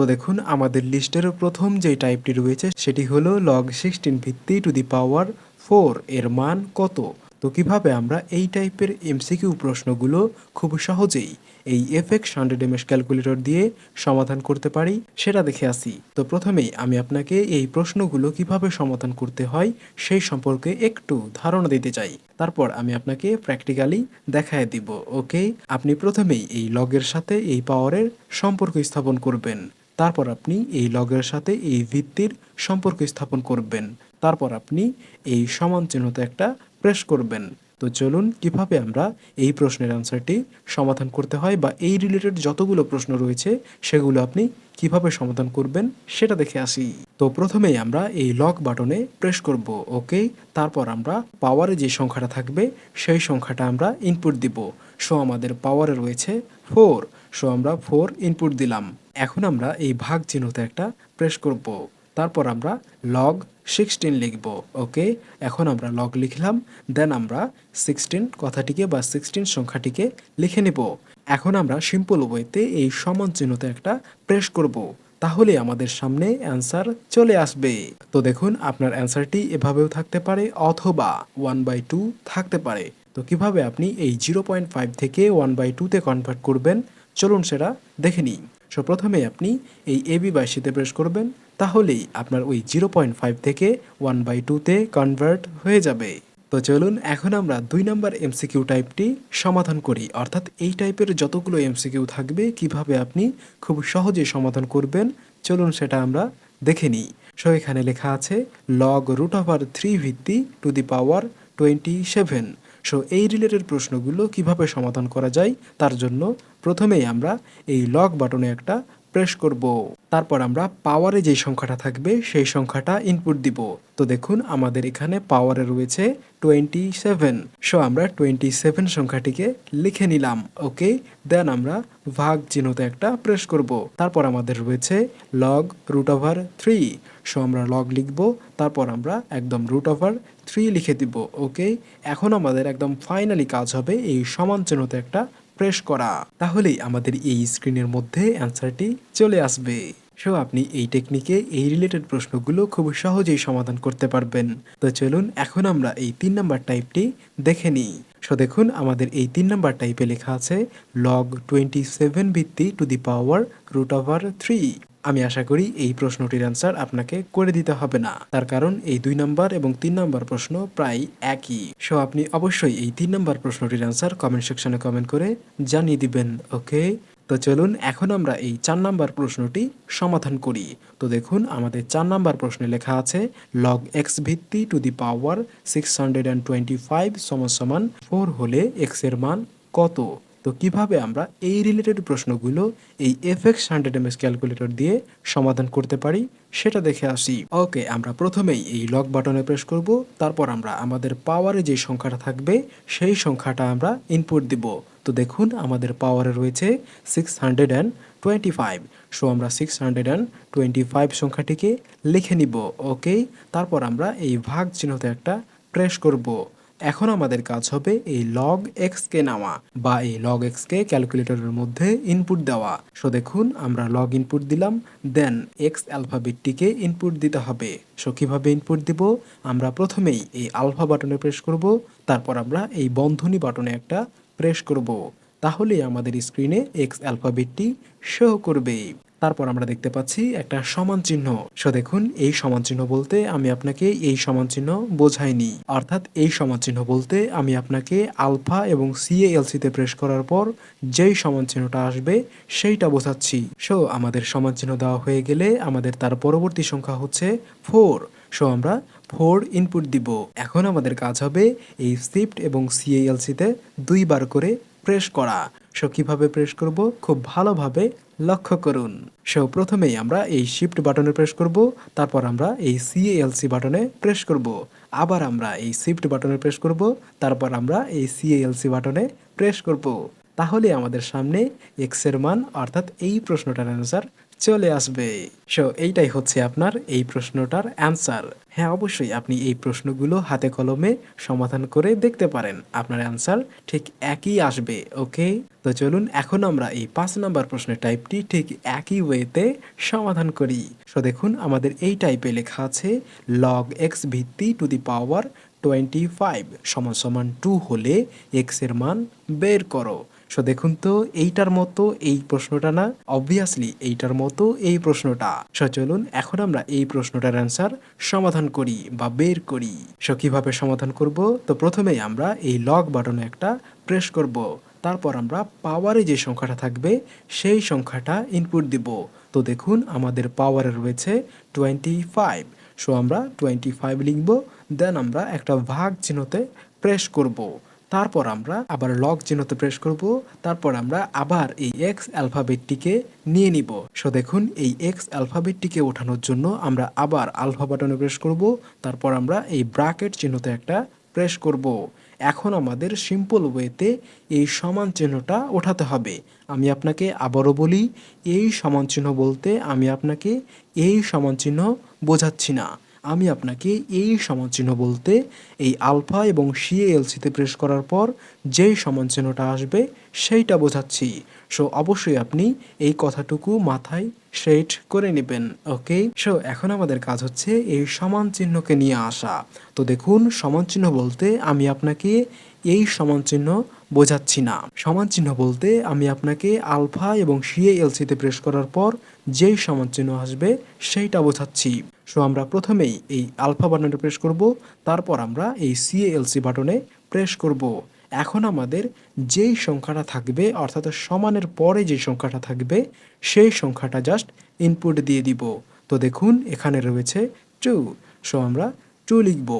তো দেখুন, আমাদের লিস্টের প্রথম যে টাইপটি রয়েছে সেটি হলো লগ সিক্সটিন ভিত্তি টু দি পাওয়ার ফোর এর মান কত? তো কীভাবে আমরা এই টাইপের এমসিকিউ প্রশ্নগুলো খুব সহজেই এই এফএক্স হান্ড্রেড এমএস ক্যালকুলেটর দিয়ে সমাধান করতে পারি? সেটা দেখে আসি। তো প্রথমেই আমি আপনাকে এই প্রশ্নগুলো কীভাবে সমাধান করতে হয় সেই সম্পর্কে একটু ধারণা দিতে চাই। তারপর আমি আপনাকে প্র্যাকটিক্যালি দেখায় দিব ওকে আপনি প্রথমেই এই লগের সাথে এই পাওয়ারের সম্পর্ক স্থাপন করবেন। তারপর আপনি এই লগের সাথে এই ভিত্তির সম্পর্ক স্থাপন করবেন। তারপর আপনি এই সমান চিহ্নতে একটা প্রেস করবেন। তো চলুন, কীভাবে আমরা এই প্রশ্নের অ্যান্সারটি সমাধান করতে হয় বা এই রিলেটেড যতগুলো প্রশ্ন রয়েছে, সেগুলো আপনি কীভাবে সমাধান করবেন, সেটা দেখে আসি। তো প্রথমেই আমরা এই লক বাটনে প্রেস করব ওকে তারপর আমরা পাওয়ারে যে সংখ্যাটা থাকবে, সেই সংখ্যাটা আমরা ইনপুট দিব। সো আমাদের পাওয়ারে রয়েছে ফোর সো আমরা ফোর ইনপুট দিলাম। এখন আমরা এই ভাগ চিহ্নতে একটা প্রেস করব। তারপর আমরা লগ সিক্সটিন লিখব ওকে এখন আমরা লগ লিখলাম দেন আমরা সিক্সটিন কথাটিকে বা সিক্সটিন সংখ্যাটিকে লিখে নেব। এখন আমরা সিম্পল ওয়েতে এই সমান চিহ্নতে একটা প্রেস করব। তাহলে আমাদের সামনে অ্যান্সার চলে আসবে। তো দেখুন, আপনার অ্যান্সারটি এভাবেও থাকতে পারে অথবা ওয়ান বাই টু থাকতে পারে। তো কীভাবে আপনি এই জিরো পয়েন্ট ফাইভ থেকে ওয়ান বাই টুতে কনভার্ট করবেন? চলুন সেটা দেখে নিই। সো প্রথমে আপনি এই এবি বাইশিতে প্রেস করবেন, তাহলেই আপনার ওই জিরো পয়েন্ট ফাইভ থেকে ওয়ান বাই টুতে কনভার্ট হয়ে যাবে। তো চলুন এখন আমরা দুই নম্বর এমসিকিউ টাইপটি সমাধান করি। অর্থাৎ এই টাইপের যতগুলো এমসিকিউ থাকবে, কীভাবে আপনি খুব সহজে সমাধান করবেন, চলুন সেটা আমরা দেখে নিই। সো এখানে লেখা আছে লগ রুট ওভার থ্রি ভিত্তি to the power twenty seven so এই রিলেটেড প্রশ্নগুলো কীভাবে সমাধান করা যায়? তার জন্য প্রথমেই আমরা এই লক বাটনে একটা প্রেস করব। তারপর আমরা পাওয়ারে যে সংখ্যাটা থাকবে, সেই সংখ্যাটা ইনপুট দিব। তো দেখুন, আমাদের এখানে পাওয়ারে রয়েছে টোয়েন্টি সেভেন সো আমরা টোয়েন্টি সেভেন সংখ্যাটিকে লিখে নিলাম ওকে দেন আমরা ভাগ চিহ্নতে একটা প্রেস করব। তারপর আমাদের রয়েছে log root over three so আমরা লগ লিখব, তারপর আমরা একদম রুট ওভার থ্রি লিখে দিব ওকে এখন আমাদের একদম ফাইনালি কাজ হবে এই সমান চিহ্নতে একটা প্রেস করা। তাহলেই আমাদের এই স্ক্রিনের মধ্যে অ্যান্সারটি চলে আসবে। সো, আপনি এই টেকনিকে এই রিলেটেড প্রশ্নগুলো খুব সহজেই সমাধান করতে পারবেন। তো চলুন, এখন আমরা এই তিন নাম্বার টাইপটি দেখে নিই। সো, দেখুন, আমাদের এই তিন নাম্বার টাইপে লেখা আছে লগ টোয়েন্টি সেভেন ভিত্তি to the power root over three আমি আশা করি এই প্রশ্নটির অ্যান্সার আপনাকে করে দিতে হবে না। তার কারণ এই দুই নম্বর এবং তিন নম্বর প্রশ্ন প্রায় একই। সো আপনি অবশ্যই এই তিন নম্বর প্রশ্নটির অ্যান্সার কমেন্ট সেকশনে কমেন্ট করে জানিয়ে দিবেন ওকে তো চলুন, এখন আমরা এই চার নাম্বার প্রশ্নটি সমাধান করি। তো দেখুন, আমাদের চার নাম্বার প্রশ্নে লেখা আছে লগ এক্স ভিত্তি to the power six hundred and twenty five সমান সমান ফোর হলে এক্সের মান কত? তো কীভাবে আমরা এই রিলেটেড প্রশ্নগুলো এই F X hundred MS calculator দিয়ে সমাধান করতে পারি সেটা দেখে আসি। ওকে আমরা প্রথমেই এই লক বাটনে প্রেস করব, তারপর আমরা আমাদের পাওয়ারে যে সংখ্যাটা থাকবে, সেই সংখ্যাটা আমরা ইনপুট দিব। তো দেখুন, আমাদের পাওয়ারে রয়েছে six hundred and twenty five so আমরা six hundred and twenty five সংখ্যাটিকে লিখে নিব। ওকে তারপর আমরা এই ভাগ চিহ্নতে একটা প্রেস করব। এখন আমাদের কাজ হবে এই লগ এক্স কে নেওয়া বা এই লগ এক্স কে ক্যালকুলেটরের মধ্যে ইনপুট দেওয়া। সো দেখুন, আমরা লগ ইনপুট দিলাম দেন এক্স অ্যালফাবেটটিকে ইনপুট দিতে হবে। সো কীভাবে ইনপুট দিব? আমরা প্রথমেই এই আলফা বাটনে প্রেস করব, তারপর আমরা এই বন্ধনী বাটনে একটা প্রেস করব। তাহলে আমাদের স্ক্রিনে এক্স অ্যালফাবেটটি শো করবে। তারপর আমরা দেখতে পাচ্ছি একটা সমান চিহ্ন। সো দেখুন, এই সমান চিহ্ন বলতে আমি আপনাকে এই সমান চিহ্ন বোঝাইনি। অর্থাৎ এই সমান চিহ্ন বলতে আমি আপনাকে আলফা এবং সিএএলসি তে প্রেস করার পর যেই সমান চিহ্নটা আসবে সেইটা বোঝাচ্ছি। সো আমাদের সমান চিহ্ন দেওয়া হয়ে গেলে আমাদের তার পরবর্তী সংখ্যা হচ্ছে ফোর সো আমরা ফোর ইনপুট দিব। এখন আমাদের কাজ হবে এই শিফট এবং সিএএলসিতে দুইবার করে প্রেস করা। সো কীভাবে প্রেস করব? খুব ভালোভাবে লক্ষ্য করুন। সো প্রথমেই আমরা এই শিফট বাটনে প্রেস করব, তারপর আমরা এই সিএলসি বাটনে প্রেস করব। আবার আমরা এই শিফট বাটনে প্রেস করব, তারপর আমরা এই সিএলসি বাটনে প্রেস করব। তাহলে আমাদের সামনে এক্সের মান, অর্থাৎ এই প্রশ্নটার অ্যান্সার চলে আসবে। সো এইটাই হচ্ছে আপনার এই প্রশ্নটার অ্যান্সার হ্যাঁ অবশ্যই আপনি এই প্রশ্নগুলো হাতে কলমে সমাধান করে দেখতে পারেন। আপনার অ্যান্সার ঠিক একই আসবে ওকে তো চলুন এখন আমরা এই পাঁচ নাম্বার প্রশ্নের টাইপটি ঠিক একই ওয়েতে সমাধান করি। সো দেখুন, আমাদের এই টাইপে লেখা আছে লগ এক্স ভিত্তি to the power twenty five সমান সমান টু হলে এক্সের মান বের করো। সো দেখুন তো, এইটার মতো এই প্রশ্নটা না অবভিয়াসলি এইটার মতো এই প্রশ্নটা। সো চলুন, এখন আমরা এই প্রশ্নটার অ্যান্সার সমাধান করি বা বের করি। সো কীভাবে সমাধান করব? তো প্রথমেই আমরা এই লগ বাটনে একটা প্রেস করব। তারপর আমরা পাওয়ারে যে সংখ্যাটা থাকবে, সেই সংখ্যাটা ইনপুট দিব। তো দেখুন, আমাদের পাওয়ারে রয়েছে টোয়েন্টি ফাইভ সো আমরা টোয়েন্টি ফাইভ লিখব দেন আমরা একটা ভাগ চিহ্নতে প্রেস করব। তারপর আমরা আবার লগ চিহ্নতে প্রেস করব, তারপর আমরা আবার এই এক্স অ্যালফাবেটটিকে নিয়ে নিব। সো দেখুন, এই এক্স অ্যালফাবেটটিকে ওঠানোর জন্য আমরা আবার আলফা বাটনে প্রেস করব, তারপর আমরা এই ব্রাকেট চিহ্নতে একটা প্রেস করব। এখন আমাদের সিম্পল ওয়েতে এই সমান চিহ্নটা ওঠাতে হবে। আমি আপনাকে আবারও বলি, এই সমান চিহ্ন বলতে আমি আপনাকে এই সমান চিহ্ন বোঝাচ্ছি না। আমি আপনাকে এই সমান চিহ্ন বলতে এই আলফা এবং সিএলসিতে প্রেস করার পর যেই সমান চিহ্নটা আসবে সেইটা বোঝাচ্ছি। সো অবশ্যই আপনি এই কথাটুকু মাথায় সেট করে নেবেন, ওকে? সো এখন আমাদের কাজ হচ্ছে এই সমান চিহ্নকে নিয়ে আসা। তো দেখুন সমান চিহ্ন বলতে আমি আপনাকে এই সমান চিহ্ন বোঝাচ্ছি না। সমান চিহ্ন বলতে আমি আপনাকে আলফা এবং সিএএলসিতে প্রেস করার পর যেই সমান চিহ্ন আসবে সেইটা বোঝাচ্ছি। সো আমরা প্রথমেই এই আলফা বাটনে প্রেস করব, তারপর আমরা এই সিএএলসি বাটনে প্রেস করব। এখন আমাদের যেই সংখ্যাটা থাকবে, অর্থাৎ সমানের পরে যে সংখ্যাটা থাকবে, সেই সংখ্যাটা জাস্ট ইনপুট দিয়ে দিব। তো দেখুন, এখানে রয়েছে টু সো আমরা টু লিখব।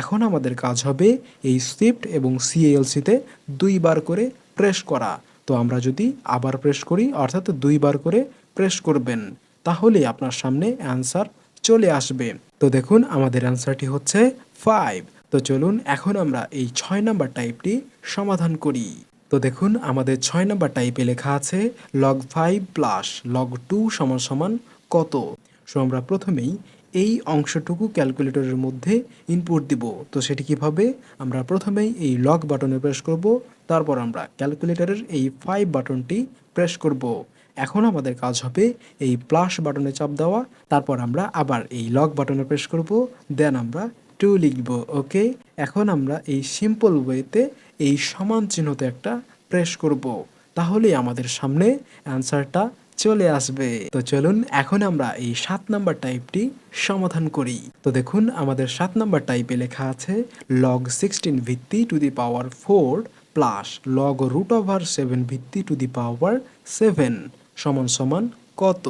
এখন আমাদের কাজ হবে এই শিফট এবং সিএলসিতে দুইবার করে প্রেস করা। তো আমরা যদি আবার প্রেস করি, অর্থাৎ দুইবার করে প্রেস করবেন, তাহলে আপনার সামনে অ্যান্সার চলে আসবে। তো দেখুন, আমাদের অ্যান্সারটি হচ্ছে ফাইভ তো চলুন, এখন আমরা এই ছয় নাম্বার টাইপটি সমাধান করি। তো দেখুন, আমাদের ছয় নাম্বার টাইপে লেখা আছে log five plus log two সমান সমান কত? সো আমরা প্রথমেই এই অংশটুকু ক্যালকুলেটরের মধ্যে ইনপুট দিব। তো সেটি কীভাবে? আমরা প্রথমেই এই লক বাটনে প্রেস করব, তারপর আমরা ক্যালকুলেটরের এই ফাইভ বাটনটি প্রেস করব। এখন আমাদের কাজ হবে এই প্লাস বাটনে চাপ দেওয়া, তারপর আমরা আবার এই লক বাটনে প্রেস করব দেন আমরা টু লিখব ওকে এখন আমরা এই সিম্পল ওয়েতে এই সমান চিহ্নতে একটা প্রেস করব। তাহলেই আমাদের সামনে অ্যান্সারটা চলে আসবে। তো চলুন, এখন আমরা এই সাত নাম্বার টাইপটি সমাধান করি। তো দেখুন, আমাদের সাত নাম্বার টাইপে লেখা আছে লগ সিক্সটিন ভিত্তি to the power four plus log root over seven ভিত্তি টু দি পাওয়ার সেভেন সমান সমান কত?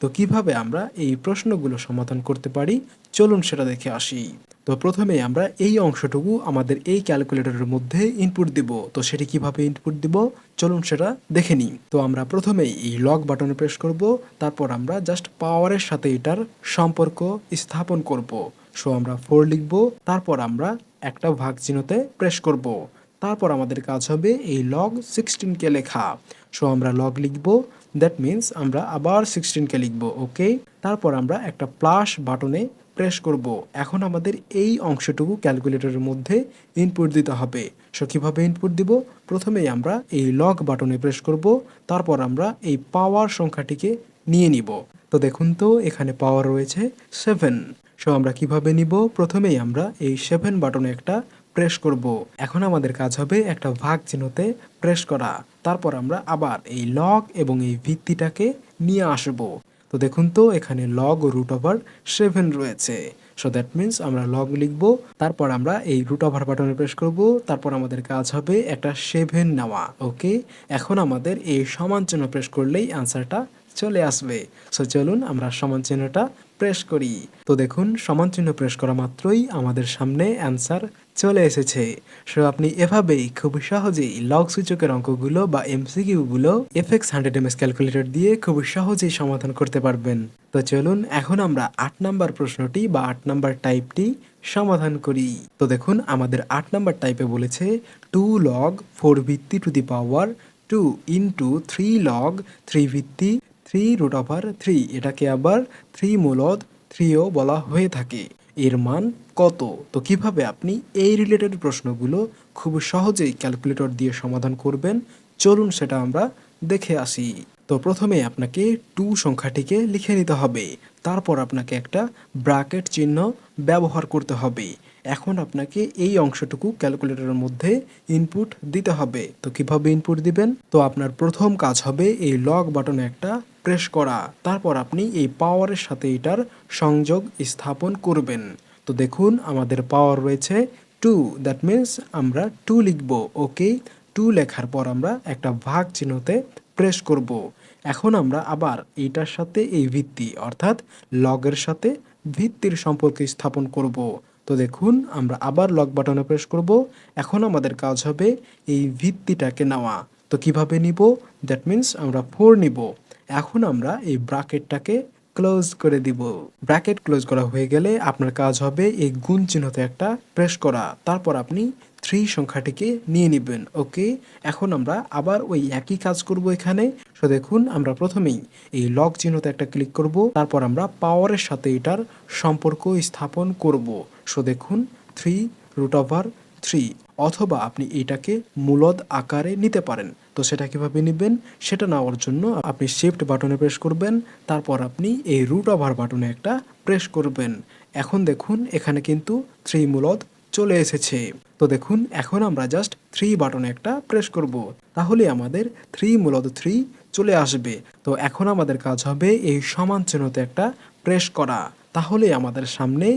তো কীভাবে আমরা এই প্রশ্নগুলো সমাধান করতে পারি? চলুন সেটা দেখে আসি। তো প্রথমে আমরা এই অংশটুকু আমাদের এই ক্যালকুলেটরের মধ্যে ইনপুট দিব। তো সেটি কীভাবে ইনপুট দিব? চলুন সেটা দেখে নিই। তো আমরা প্রথমেই এই লক বাটনে প্রেস করব। তারপর আমরা জাস্ট পাওয়ারের সাথে এটার সম্পর্ক স্থাপন করব। সো আমরা ফোর লিখব। তারপর আমরা একটা ভাগ চিহ্নতে প্রেস করব। তারপর আমাদের কাজ হবে এই লগ সিক্সটিনকে লেখা। সো আমরা লগ লিখব। দ্যাট মিন্স আমরা আবার সিক্সটিনকে লিখব ওকে তারপর আমরা একটা প্লাস বাটনে প্রেস করব। এখন আমাদের এই অংশটুকু ক্যালকুলেটরের মধ্যে ইনপুট দিতে হবে। সো কীভাবে ইনপুট দিব? প্রথমেই আমরা এই লক বাটনে প্রেস করব, তারপর আমরা এই পাওয়ার সংখ্যাটিকে নিয়ে নিব। তো দেখুন তো, এখানে পাওয়ার রয়েছে সেভেন সো আমরা কীভাবে নিব? প্রথমেই আমরা এই সেভেন বাটনে একটা প্রেস করব। এখন আমাদের কাজ হবে একটা ভাগ চিহ্নতে প্রেস করা। তারপর আমরা আবার এই লগ এবং এই ভিত্তিটাকে নিয়ে আসব। তো দেখুন তো, এখানে লগ ও রুট ওভার সেভেন রয়েছে। সো দ্যাট মিন্স আমরা লগ লিখব, তারপর আমরা এই রুট ওভার বাটনে প্রেস করব, তারপর আমাদের কাজ হবে একটা সেভেন নেওয়া। ওকে এখন আমাদের এই সমান চিহ্ন প্রেস করলেই আনসারটা চলে আসবে। সো চলুন আমরা সমান চিহ্নটা প্রেস করি। তো দেখুন, সমান চিহ্ন প্রেস করা মাত্রই আমাদের সামনে অ্যান্সার চলে এসেছে। সো আপনি এভাবেই খুব সহজেই লগ সূচকের অঙ্কগুলো বা এমসিকিউগুলো এফএক্স হান্ড্রেড এমএস ক্যালকুলেটর দিয়ে খুব সহজেই সমাধান করতে পারবেন। তো চলুন এখন আমরা আট নাম্বার প্রশ্নটি বা আট নাম্বার টাইপটি সমাধান করি। তো দেখুন, আমাদের আট নাম্বার টাইপে বলেছে টু লগ ফোর ভিত্তি to the power two into three log three ভিত্তি থ্রি রুট ওভার থ্রি এটাকে আবার থ্রি মূলদ থ্রিও বলা হয়ে থাকে। এর মান কত? তো কীভাবে আপনি এই রিলেটেড প্রশ্নগুলো খুব সহজেই ক্যালকুলেটর দিয়ে সমাধান করবেন? চলুন সেটা আমরা দেখে আসি। তো প্রথমে আপনাকে টু সংখ্যাটিকে লিখে নিতে হবে। তারপর আপনাকে একটা ব্রাকেট চিহ্ন ব্যবহার করতে হবে। এখন আপনাকে এই অংশটুকু ক্যালকুলেটরের মধ্যে ইনপুট দিতে হবে। তো কীভাবে ইনপুট দিবেন? তো আপনার প্রথম কাজ হবে এই লগ বাটনে একটা প্রেস করা। তারপর আপনি এই পাওয়ারের সাথে এটার সংযোগ স্থাপন করবেন। তো দেখুন, আমাদের পাওয়ার রয়েছে টু দ্যাট মিন্স আমরা টু লিখব। ওকে টু লেখার পর আমরা একটা ভাগ চিহ্নতে প্রেস করব। এখন আমরা আবার এইটার সাথে এই ভিত্তি, অর্থাৎ লগের সাথে ভিত্তির সম্পর্ক স্থাপন করব। তো দেখুন, আমরা আবার লক বাটনে প্রেস করব। এখন আমাদের কাজ হবে এই ভিত্তিটাকে নেওয়া। তো কীভাবে নিব? দ্যাট মিন্স আমরা ফোর নিব। এখন আমরা এই ব্রাকেটটাকে ক্লোজ করে দিব। ব্র্যাকেট ক্লোজ করা হয়ে গেলে আপনার কাজ হবে এই গুণ চিহ্নতে একটা প্রেস করা। তারপর আপনি থ্রি সংখ্যাটিকে নিয়ে নেবেন, ওকে? এখন আমরা আবার ওই একই কাজ করব এখানে। সো দেখুন, আমরা প্রথমেই এই লক চিহ্নতে একটা ক্লিক করব, তারপর আমরা পাওয়ারের সাথে এটার সম্পর্ক স্থাপন করব। সো দেখুন থ্রি রুট ওভার থ্রি অথবা আপনি এটাকে মূলদ আকারে নিতে পারেন। তো সেটা কীভাবে নেবেন? সেটা নেওয়ার জন্য আপনি শিফট বাটনে প্রেস করবেন, তারপর আপনি এই রুট ওভার বাটনে একটা প্রেস করবেন। এখন দেখুন, এখানে কিন্তু থ্রি মূলদ চলে এসেছে। তো দেখুন, এখন আমরা জাস্ট থ্রি বাটনে একটা প্রেস করব। তাহলে আমাদের থ্রি মূলত থ্রি চলে আসবে। তো এখন আমাদের কাজ হবে এই সমান চিহ্নতে একটা প্রেস করা। তাহলে আমাদের সামনে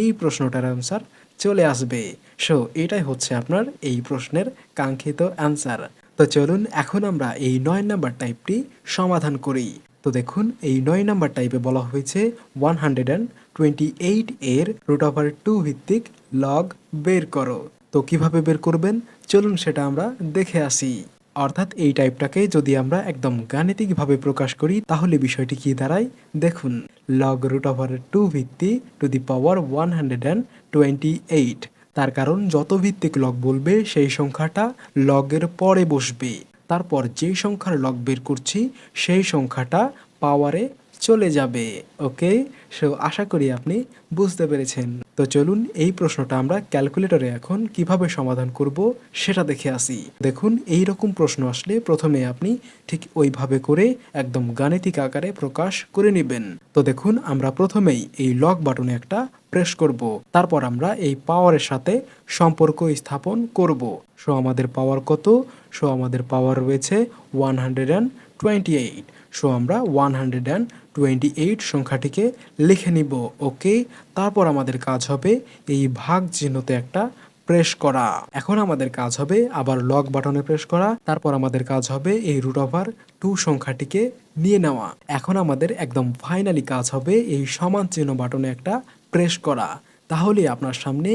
এই প্রশ্নটার অ্যান্সার চলে আসবে। সো এটাই হচ্ছে আপনার এই প্রশ্নের কাঙ্ক্ষিত অ্যান্সার তো চলুন, এখন আমরা এই নয় নাম্বার টাইপটি সমাধান করি। তো দেখুন, এই নয় নাম্বার টাইপে বলা হয়েছে one hundred and twenty eight এর রুট ওভার টু ভিত্তিক লগ বের করো। তো কীভাবে বের করবেন? চলুন সেটা আমরা দেখে আসি। অর্থাৎ এই টাইপটাকে যদি আমরা একদম গাণিতিকভাবে প্রকাশ করি, তাহলে বিষয়টি কি দাঁড়ায়? দেখুন লগ রুট ওভার টু ভিত্তি to the power one hundred and twenty eight তার কারণ, যত ভিত্তিক লগ বলবে, সেই সংখ্যাটা লগের পরে বসবে। তারপর যেই সংখ্যার লগ বের করছি, সেই সংখ্যাটা পাওয়ারে চলে যাবে ওকে সো আশা করি আপনি বুঝতে পেরেছেন। তো চলুন এই প্রশ্নটা আমরা ক্যালকুলেটরে এখন কীভাবে সমাধান করব সেটা দেখে আসি। দেখুন এই রকম প্রশ্ন আসলে প্রথমে আপনি ঠিক ওইভাবে করে একদম গাণিতিক আকারে প্রকাশ করে নেবেন। তো দেখুন, আমরা প্রথমেই এই লক বাটনে একটা প্রেস করব। তারপর আমরা এই পাওয়ারের সাথে সম্পর্ক স্থাপন করব। সো আমাদের পাওয়ার কত? সো আমাদের পাওয়ার রয়েছে one hundred and twenty eight so আমরা one hundred and twenty eight সংখ্যাটিকে লিখে নিব, ওকে? তারপর আমাদের কাজ হবে এই ভাগ চিহ্নতে একটা প্রেস করা। এখন আমাদের কাজ হবে আবার লক বাটনে প্রেস করা, তারপর আমাদের কাজ হবে এই রুট ওভার টু সংখ্যাটিকে নিয়ে নেওয়া। এখন আমাদের একদম ফাইনালি কাজ হবে এই সমান চিহ্ন বাটনে একটা প্রেস করা। তাহলে আপনার সামনে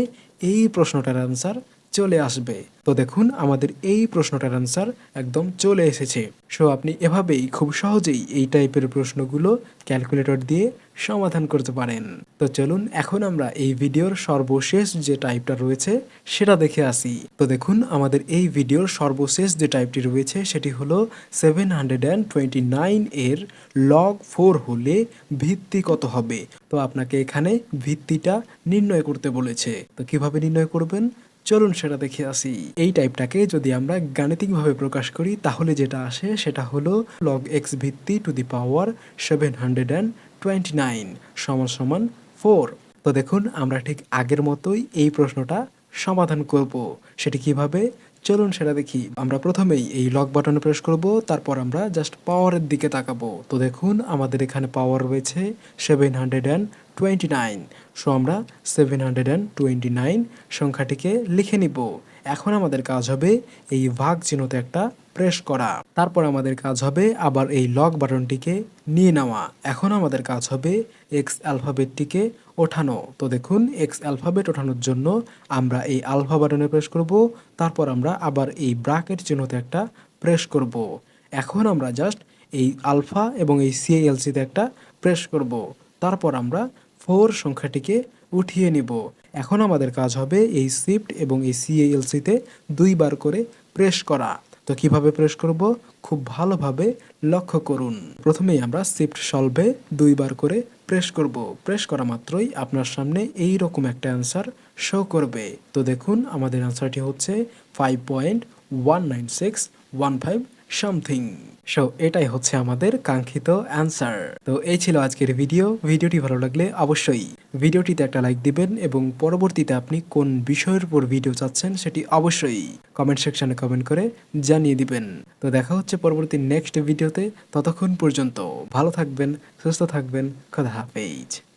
এই প্রশ্নটার অ্যান্সার চলে আসবে। তো দেখুন, আমাদের এই প্রশ্নটার অ্যান্সার একদম চলে এসেছে। সো আপনি এভাবেই খুব সহজেই এই টাইপের প্রশ্নগুলো ক্যালকুলেটর দিয়ে সমাধান করতে পারেন। তো চলুন, এখন আমরা এই ভিডিওর সর্বশেষ যে টাইপটা রয়েছে, সেটা দেখে আসি। তো দেখুন, আমাদের এই ভিডিওর সর্বশেষ যে টাইপটি রয়েছে, সেটি হলো seven hundred and twenty nine এর লগ ফোর হলে ভিত্তি কত হবে? তো আপনাকে এখানে ভিত্তিটা নির্ণয় করতে বলেছে। তো কীভাবে নির্ণয় করবেন? চলুন সেটা দেখে আসি। এই টাইপটাকে যদি আমরা গাণিতিকভাবে প্রকাশ করি, তাহলে যেটা আসে সেটা হলো লগ এক্স ভিত্তি to the power seven hundred and twenty nine সমান সমান ফোর তো দেখুন, আমরা ঠিক আগের মতোই এই প্রশ্নটা সমাধান করব। সেটি কীভাবে? চলুন সেটা দেখি। আমরা প্রথমেই এই লক বাটনে প্রেস করব, তারপর আমরা জাস্ট পাওয়ারের দিকে তাকাবো। তো দেখুন, আমাদের এখানে পাওয়ার রয়েছে seven hundred and twenty nine so আমরা seven hundred and twenty nine সংখ্যাটিকে লিখে নিব। এখন আমাদের কাজ হবে এই ভাগ চিহ্নতে একটা প্রেস করা। তারপর আমাদের কাজ হবে আবার এই লক বাটনটিকে নিয়ে নেওয়া। এখন আমাদের কাজ হবে এক্স অ্যালফাবেটটিকে ওঠানো। তো দেখুন এক্স অ্যালফাবেট ওঠানোর জন্য আমরা এই আলফা বাটনে প্রেস করব, তারপর আমরা আবার এই ব্রাকেট চিহ্নতে একটা প্রেস করব। এখন আমরা জাস্ট এই আলফা এবং এই সিএলসিতে একটা প্রেস করব। তারপর আমরা ফোর সংখ্যাটিকে উঠিয়ে নিব। এখন আমাদের কাজ হবে এই শিফট এবং এই সিএলসিতে দুইবার করে প্রেস করা। তো কীভাবে প্রেস করব? খুব ভালোভাবে লক্ষ্য করুন। প্রথমেই আমরা শিফট সলভে দুইবার করে প্রেস করব। প্রেস করা মাত্রই আপনার সামনে এই রকম একটা অ্যান্সার শো করবে। তো দেখুন, আমাদের অ্যান্সারটি হচ্ছে five point one nine six one five something so এটাই হচ্ছে আমাদের কাঙ্ক্ষিত অ্যান্সার তো এই ছিল আজকের ভিডিও ভিডিওটি ভালো লাগলে অবশ্যই ভিডিওটিতে একটা লাইক দিবেন এবং পরবর্তীতে আপনি কোন বিষয়ের উপর ভিডিও চাচ্ছেন সেটি অবশ্যই কমেন্ট সেকশনে কমেন্ট করে জানিয়ে দিবেন। তো দেখা হচ্ছে পরবর্তী নেক্সট ভিডিওতে ততক্ষণ পর্যন্ত ভালো থাকবেন, সুস্থ থাকবেন। খোদা হাফেজ।